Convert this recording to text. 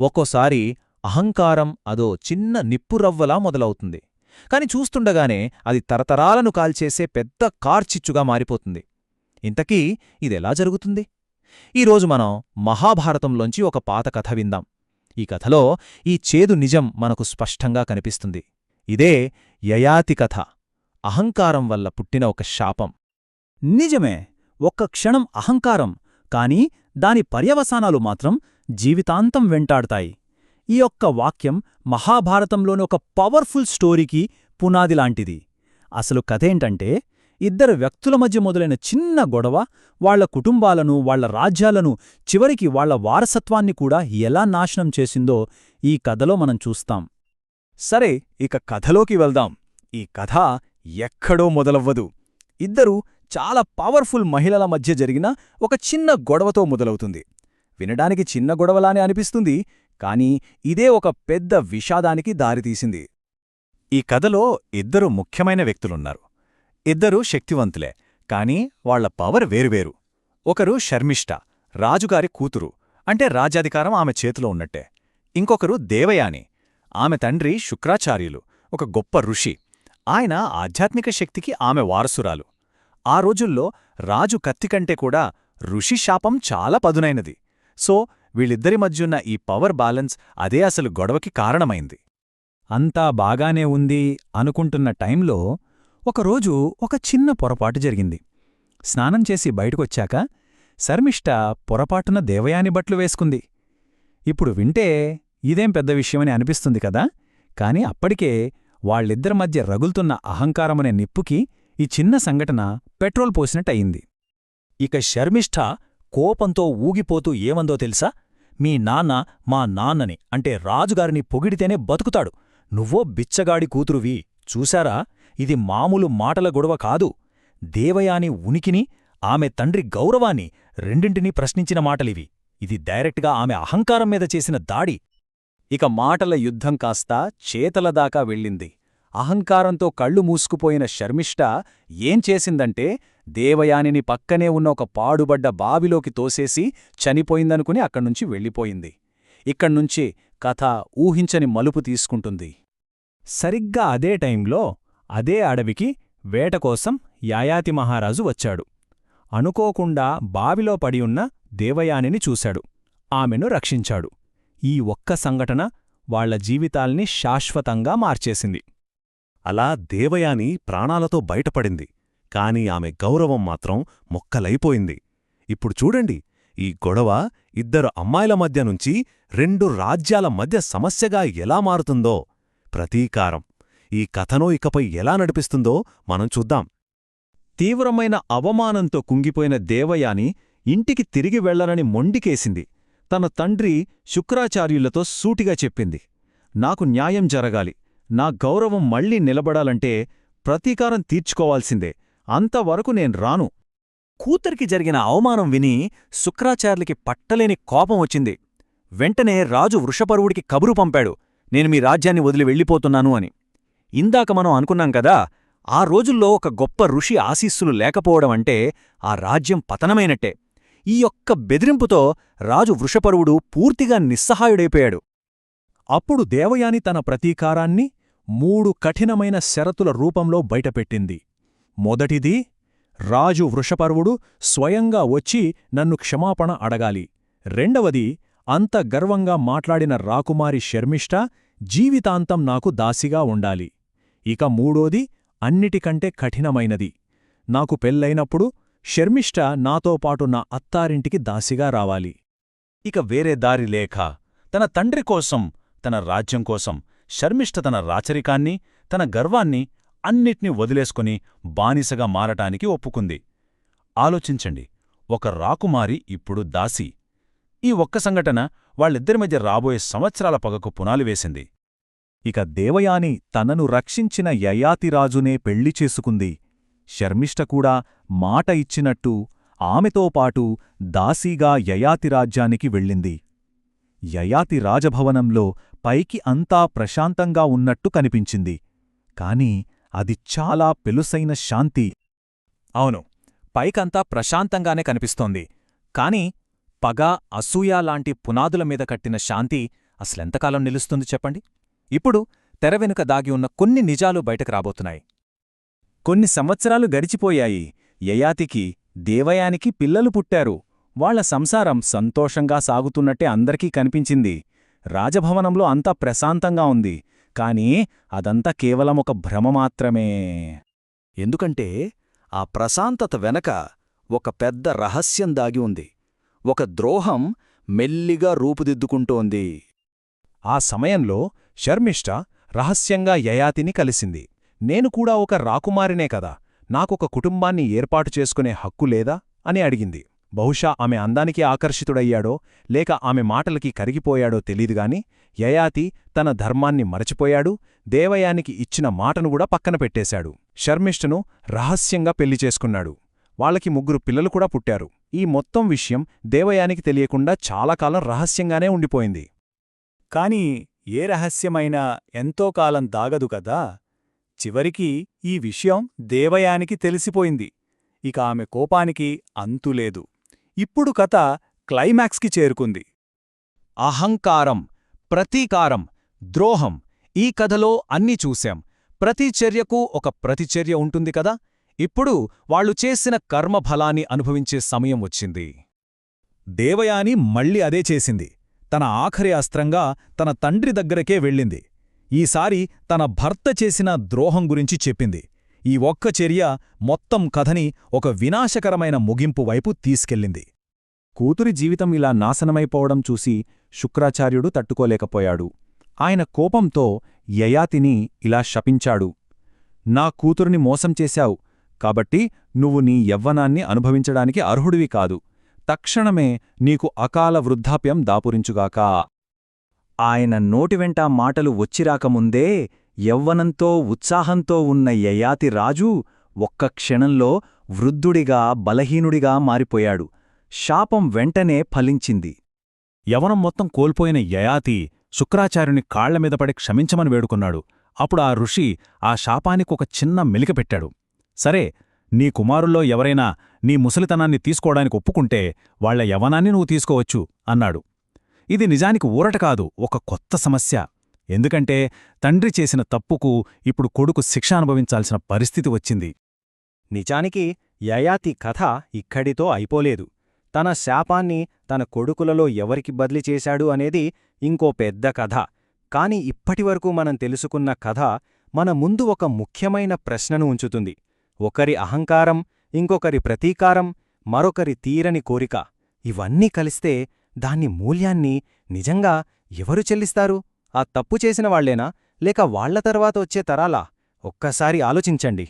ఒక్కోసారి అహంకారం అదో చిన్న నిప్పురవ్వలా మొదలవుతుంది. కాని చూస్తుండగానే అది తరతరాలను కాల్చేసే పెద్ద కార్చిచ్చుగా మారిపోతుంది. ఇంతకీ ఇదెలా జరుగుతుంది? ఈరోజు మనం మహాభారతంలోంచి ఒక పాత కథ విందాం. ఈ కథలో ఈ చేదు నిజం మనకు స్పష్టంగా కనిపిస్తుంది. ఇదే యయాతి కథ. అహంకారం వల్ల పుట్టిన ఒక శాపం. నిజమే ఒక్క క్షణం అహంకారం కాని దాని పర్యవసానాలు మాత్రం జీవితాంతం వెంటాడతాయి. ఈ ఒక్క వాక్యం మహాభారతంలోని ఒక పవర్ఫుల్ స్టోరీకి పునాదిలాంటిది అసలు కథేంటంటే ఇద్దరు వ్యక్తుల మధ్య మొదలైన చిన్న గొడవ వాళ్ళ కుటుంబాలను వాళ్ళ రాజ్యాలను చివరికి వాళ్ళ వారసత్వాన్ని కూడా ఎలా నాశనం చేసిందో ఈ కథలో మనం చూస్తాం. సరే ఇక కథలోకి వెళ్దాం. ఈ కథ ఎక్కడో మొదలవ్వదు. ఇద్దరు చాలా పవర్ఫుల్ మహిళల మధ్య జరిగిన ఒక చిన్న గొడవతో మొదలవుతుంది. వినడానికి చిన్న గొడవలానే అనిపిస్తుంది కానీ ఇదే ఒక పెద్ద విషాదానికి దారితీసింది. ఈ కథలో ఇద్దరు ముఖ్యమైన వ్యక్తులున్నారు. ఇద్దరూ శక్తివంతులే కాని వాళ్ళ పవర్ వేరువేరు. ఒకరు శర్మిష్ట రాజుగారి కూతురు అంటే రాజ్యాధికారం ఆమె చేతిలో ఉన్నట్టే. ఇంకొకరు దేవయాని ఆమె తండ్రి శుక్రాచార్యులు ఒక గొప్ప ఋషి. ఆయన ఆధ్యాత్మిక శక్తికి ఆమె వారసురాలు. ఆ రోజుల్లో రాజు కత్తి కంటే కూడా ఋషి శాపం చాలా పదునైనది. సో వీళ్ళిద్దరి మధ్యున్న ఈ పవర్ బ్యాలెన్స్ అదే అసలు గొడవకి కారణమైంది. అంతా బాగానే ఉంది అనుకుంటున్న టైంలో ఒకరోజు ఒక చిన్న పొరపాటు జరిగింది. స్నానం చేసి బయటకొచ్చాక శర్మిష్ట పొరపాటున దేవయాని బట్లు వేసుకుంది. ఇప్పుడు వింటే ఇదేం పెద్ద విషయమని అనిపిస్తుంది కదా? కాని అప్పటికే వాళ్ళిద్దరి మధ్య రగులుతున్న అహంకారమనే నిప్పుకి ఈ చిన్న సంఘటన పెట్రోల్ పోసినట్టయింది. ఇక శర్మిష్ఠ కోపంతో ఊగిపోతూ ఏమందో తెలుసా? మీ నాన్న మా నాన్నని అంటే రాజుగారిని పొగిడితేనే బతుకుతాడు. నువ్వో బిచ్చగాడి కూతురువి. చూశారా? ఇది మామూలు మాటల గొడవ కాదు. దేవయాని ఉనికిని ఆమె తండ్రి గౌరవాన్ని రెండింటినీ ప్రశ్నించిన మాటలివి. ఇది డైరెక్ట్గా ఆమె అహంకారం మీద చేసిన దాడి. ఇక మాటల యుద్ధం కాస్తా చేతల దాకా వెళ్ళింది. అహంకారంతో కళ్ళు మూసుకుపోయిన శర్మిష్ట ఏం చేసిందంటే దేవయానిని పక్కనే ఉన్న ఒక పాడుబడ్డ బావిలోకి తోసేసి చనిపోయిందనుకుని అక్కడ్నుంచి వెళ్ళిపోయింది. ఇక్కడ్నుంచి కథ ఊహించని మలుపు తీసుకుంటుంది. సరిగ్గా అదే టైంలో అదే అడవికి వేటకోసం యాయాతి మహారాజు వచ్చాడు. అనుకోకుండా బావిలో పడియున్న దేవయానిని చూశాడు. ఆమెను రక్షించాడు. ఈ ఒక్క సంఘటన వాళ్ళ జీవితాల్ని శాశ్వతంగా మార్చేసింది. అలా దేవయాని ప్రాణాలతో బయటపడింది. కాని ఆమె గౌరవం మాత్రం మొక్కలైపోయింది. ఇప్పుడు చూడండి ఈ గొడవ ఇద్దరు అమ్మాయిల మధ్య నుంచి రెండు రాజ్యాల మధ్య సమస్యగా ఎలా మారుతుందో. ప్రతీకారం. ఈ కథనో ఇకపై ఎలా నడిపిస్తుందో మనం చూద్దాం. తీవ్రమైన అవమానంతో కుంగిపోయిన దేవయాని ఇంటికి తిరిగి వెళ్ళనని మొండికేసింది. తన తండ్రి శుక్రాచార్యులతో సూటిగా చెప్పింది. నాకు న్యాయం జరగాలి. నా గౌరవం మళ్ళీ నిలబడాలంటే ప్రతీకారం తీర్చుకోవాల్సిందే. అంతవరకు నేను రాను. కూతురికి జరిగిన అవమానం విని శుక్రాచార్యులకి పట్టలేని కోపం వచ్చింది. వెంటనే రాజు వృషపరువుడికి కబురు పంపాడు. నేను మీ రాజ్యాన్ని వదిలి వెళ్ళిపోతున్నాను అని. ఇందాక మనం అనుకున్నాం కదా ఆ రోజుల్లో ఒక గొప్ప ఋషి ఆశీస్సులు లేకపోవడమంటే ఆ రాజ్యం పతనమైనట్టే. ఈ యొక్క బెదిరింపుతో రాజు వృషపరువుడు పూర్తిగా నిస్సహాయుడైపోయాడు. అప్పుడు దేవయాని తన ప్రతీకారాన్ని మూడు కఠినమైన షరతుల రూపంలో బయటపెట్టింది. మొదటిది రాజు వృషపర్వుడు స్వయంగా వచ్చి నన్ను క్షమాపణ అడగాలి. రెండవది అంత గర్వంగా మాట్లాడిన రాకుమారి శర్మిష్ట జీవితాంతం నాకు దాసిగా ఉండాలి. ఇక మూడోది అన్నిటికంటే కఠినమైనది. నాకు పెళ్ళైనప్పుడు శర్మిష్ట నాతో పాటు నా అత్తారింటికి దాసిగా రావాలి. ఇక వేరే దారి లేఖ తన తండ్రి కోసం తన రాజ్యం కోసం శర్మిష్ట తన రాచరికాన్ని తన గర్వాన్ని అన్నిట్నీ వదిలేసుకుని బానిసగా మారటానికి ఒప్పుకుంది. ఆలోచించండి ఒక రాకుమారి ఇప్పుడు దాసి. ఈ ఒక్క సంఘటన వాళ్ళిద్దరి మధ్య రాబోయే సంవత్సరాల పగకు పునాలి వేసింది. ఇక దేవయాని తనను రక్షించిన యయాతిరాజునే పెళ్ళి చేసుకుంది. శర్మిష్ట కూడా మాట ఇచ్చినట్టు ఆమెతో పాటు దాసీగా యయాతి రాజ్యానికి వెళ్ళింది. యయాతి రాజభవనంలో పైకి అంతా ప్రశాంతంగా ఉన్నట్టు కనిపించింది. కాని అది చాలా పెలుసైన శాంతి. అవును పైకంతా ప్రశాంతంగానే కనిపిస్తోంది. కాని పగ అసూయ లాంటి పునాదుల మీద కట్టిన శాంతి అసలెంతకాలం నిలుస్తుంది చెప్పండి? ఇప్పుడు తెర వెనుక దాగి ఉన్న కొన్ని నిజాలు బయటకు రాబోతున్నాయి. కొన్ని సంవత్సరాలు గడిచిపోయాయి. యయాతికి దేవయానికి పిల్లలు పుట్టారు. వాళ్ళ సంసారం సంతోషంగా సాగుతున్నట్టే అందరికీ కనిపించింది. రాజభవనంలో అంతా ప్రశాంతంగా ఉంది. కానీ అదంతా కేవలం ఒక భ్రమ మాత్రమే. ఎందుకంటే ఆ ప్రశాంతత వెనక ఒక పెద్ద రహస్యం దాగి ఉంది. ఒక ద్రోహం మెల్లిగా రూపుదిద్దుకుంటోంది. ఆ సమయంలో శర్మిష్ట రహస్యంగా యయాతిని కలిసింది. నేను కూడా ఒక రాకుమారినే కదా నాకొక కుటుంబాన్ని ఏర్పాటు చేసుకునే హక్కు లేదా? అని అడిగింది. బహుశా ఆమె అందానికి ఆకర్షితుడయ్యాడో లేక ఆమె మాటలకి కరిగిపోయాడో తెలీదుగాని యయాతి తన ధర్మాన్ని మరచిపోయాడు దేవయానికి ఇచ్చిన మాటను కూడా పక్కన పెట్టేశాడు. శర్మిష్ఠను రహస్యంగా పెళ్ళి చేసుకున్నాడు. వాళ్ళకి ముగ్గురు పిల్లలు కూడా పుట్టారు. ఈ మొత్తం విషయం దేవయానికి తెలియకుండా చాలా కాలం రహస్యంగానే ఉండిపోయింది. కాని ఏ రహస్యమైనా ఎంతో కాలం దాగదు కదా? చివరికి ఈ విషయం దేవయానికి తెలిసిపోయింది. ఇక ఆమె కోపానికి అంతులేదు ఇప్పుడు కథ క్లైమాక్స్కి చేరుకుంది. అహంకారం ప్రతీకారం ద్రోహం ఈ కథలో అన్నీ చూశాం. ప్రతి చర్యకు ఒక ప్రతిచర్య ఉంటుంది కదా? ఇప్పుడు వాళ్ళు చేసిన కర్మఫలాన్ని అనుభవించే సమయం వచ్చింది. దేవయాని మళ్ళీ అదే చేసింది. తన ఆఖరి అస్త్రంగా తన తండ్రి దగ్గరకే వెళ్ళింది. ఈసారి తన భర్త చేసిన ద్రోహం గురించి చెప్పింది. ఈ ఒక్క చర్య మొత్తం కథని ఒక వినాశకరమైన ముగింపు వైపు తీసుకెళ్ళింది. కూతురి జీవితం ఇలా నాశనమైపోవడం చూసి శుక్రాచార్యుడు తట్టుకోలేకపోయాడు. ఆయన కోపంతో యయాతిని ఇలా శపించాడు. నా కూతురిని మోసం చేశావు. కాబట్టి నువ్వు నీ యవ్వనాన్ని అనుభవించడానికి అర్హుడివి కాదు. తక్షణమే నీకు అకాల వృద్ధాప్యం దాపురించుగాక. ఆయన నోటివెంట మాటలు వచ్చిరాకముందే యవ్వనంతో ఉత్సాహంతో ఉన్న యయాతి రాజు ఒక్క క్షణంలో వృద్ధుడిగా బలహీనుడిగా మారిపోయాడు. శాపం వెంటనే ఫలించింది. యవనం మొత్తం కోల్పోయిన యయాతి శుక్రాచార్యుని కాళ్ళమీద పడి క్షమించమని వేడుకున్నాడు. అప్పుడు ఆ ఋషి ఆ శాపానికొక చిన్న మెలికపెట్టాడు సరే నీ కుమారుల్లో ఎవరైనా నీ ముసలితనాన్ని తీసుకోవడానికి ఒప్పుకుంటే వాళ్ళ యవనాన్ని నువ్వు తీసుకోవచ్చు అన్నాడు. ఇది నిజానికి ఊరట కాదు ఒక కొత్త సమస్య. ఎందుకంటే తండ్రి చేసిన తప్పుకు ఇప్పుడు కొడుకు శిక్ష అనుభవించాల్సిన పరిస్థితి వచ్చింది. నిజానికి యయాతి కథ ఇక్కడితో అయిపోలేదు. తన శాపాన్ని తన కొడుకులలో ఎవరికి బదిలీ చేశాడు అనేది ఇంకో పెద్ద కథ. కాని ఇప్పటివరకు మనం తెలుసుకున్న కథ మన ముందు ఒక ముఖ్యమైన ప్రశ్నను ఉంచుతుంది. ఒకరి అహంకారం ఇంకొకరి ప్రతీకారం మరొకరి తీరని కోరిక. ఇవన్నీ కలిస్తే దాన్ని మూల్యాన్ని నిజంగా ఎవరు చెల్లిస్తారు? ఆ తప్పు చేసిన వాళ్ళేనా లేక వాళ్ళ తర్వాత వచ్చే తరాలా? ఒక్కసారి ఆలోచించండి.